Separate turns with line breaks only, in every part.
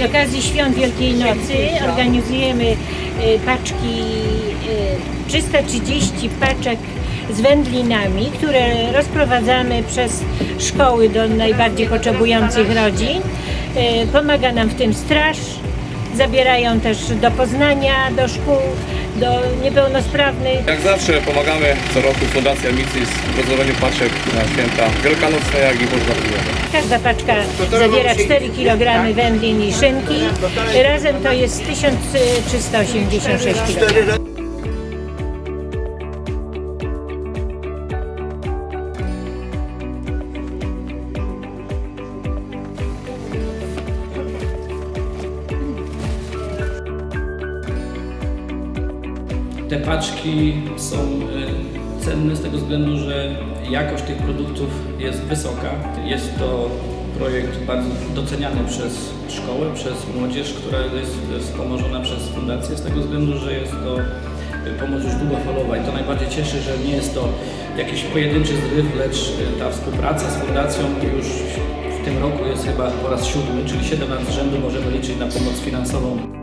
Z okazji świąt Wielkiej Nocy organizujemy y, paczki, y, 330 paczek z wędlinami, które rozprowadzamy przez szkoły do najbardziej potrzebujących rodzin. Y, Pomaga nam w tym straż, zabierają też do Poznania, do szkół, do niepełnosprawnych.
Jak zawsze pomagamy co roku Fundacja Micis w rozdawaniu paczek na święta wielkanocne, jak i bożonarodowe.
Każda paczka zawiera 4 kg wędlin i szynki. Razem to jest 1386 kg.
Te paczki są y, cenne z tego względu, że jakość tych produktów jest wysoka. Jest to projekt bardzo doceniany przez szkołę, przez młodzież, która jest wspomożona przez fundację z tego względu, że jest to y, pomoc już długofalowa i to najbardziej cieszy, że nie jest to jakiś pojedynczy zryw, lecz y, ta współpraca z fundacją już w tym roku jest chyba po raz siódmy, czyli 7 lat z rzędu możemy liczyć na pomoc finansową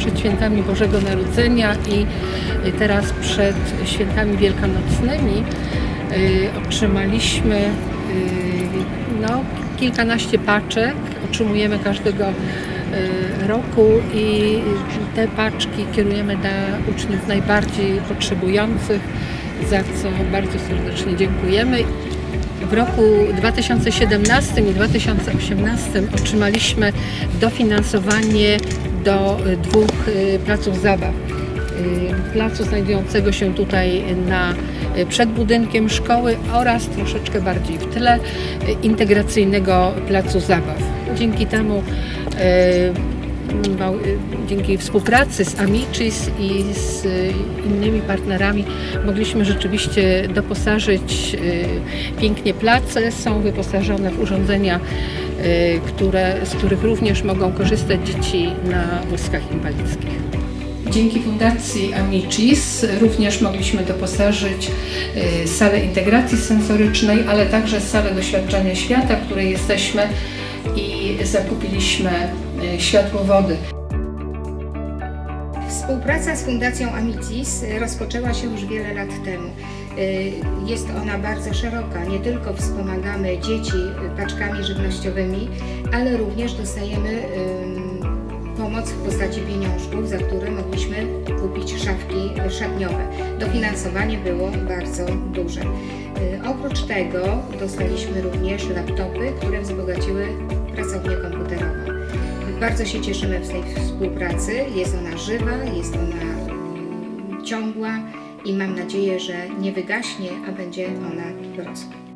przed świętami Bożego Narodzenia i teraz przed świętami wielkanocnymi y, otrzymaliśmy y, no, kilkanaście paczek. Otrzymujemy każdego y, roku i te paczki kierujemy dla uczniów najbardziej potrzebujących, za co bardzo serdecznie dziękujemy. W roku 2017 i 2018 otrzymaliśmy dofinansowanie do dwóch y, placów zabaw. Y, Placu znajdującego się tutaj na, y, przed budynkiem szkoły oraz troszeczkę bardziej w tle y, integracyjnego placu zabaw. Dzięki temu dzięki współpracy z Amicis i z y, innymi partnerami mogliśmy rzeczywiście doposażyć y, pięknie place. Są wyposażone w urządzenia, y, które, z których również mogą korzystać dzieci na wózkach inwalidzkich. Dzięki Fundacji Amicis również mogliśmy doposażyć y, salę integracji sensorycznej, ale także salę doświadczenia świata, której jesteśmy i zakupiliśmy y, światłowody.
Współpraca z Fundacją Amicis rozpoczęła się już wiele lat temu. Y, Jest ona bardzo szeroka. Nie tylko wspomagamy dzieci paczkami żywnościowymi, ale również dostajemy pomoc w postaci pieniążków, za które mogliśmy kupić szafki szatniowe. Dofinansowanie było bardzo duże. Y, Oprócz tego dostaliśmy również laptopy, które wzbogaciły pracownię komputerową. Bardzo się cieszymy z tej współpracy. Jest ona żywa, jest ona mm, ciągła i mam nadzieję, że nie wygaśnie, a będzie ona rosła.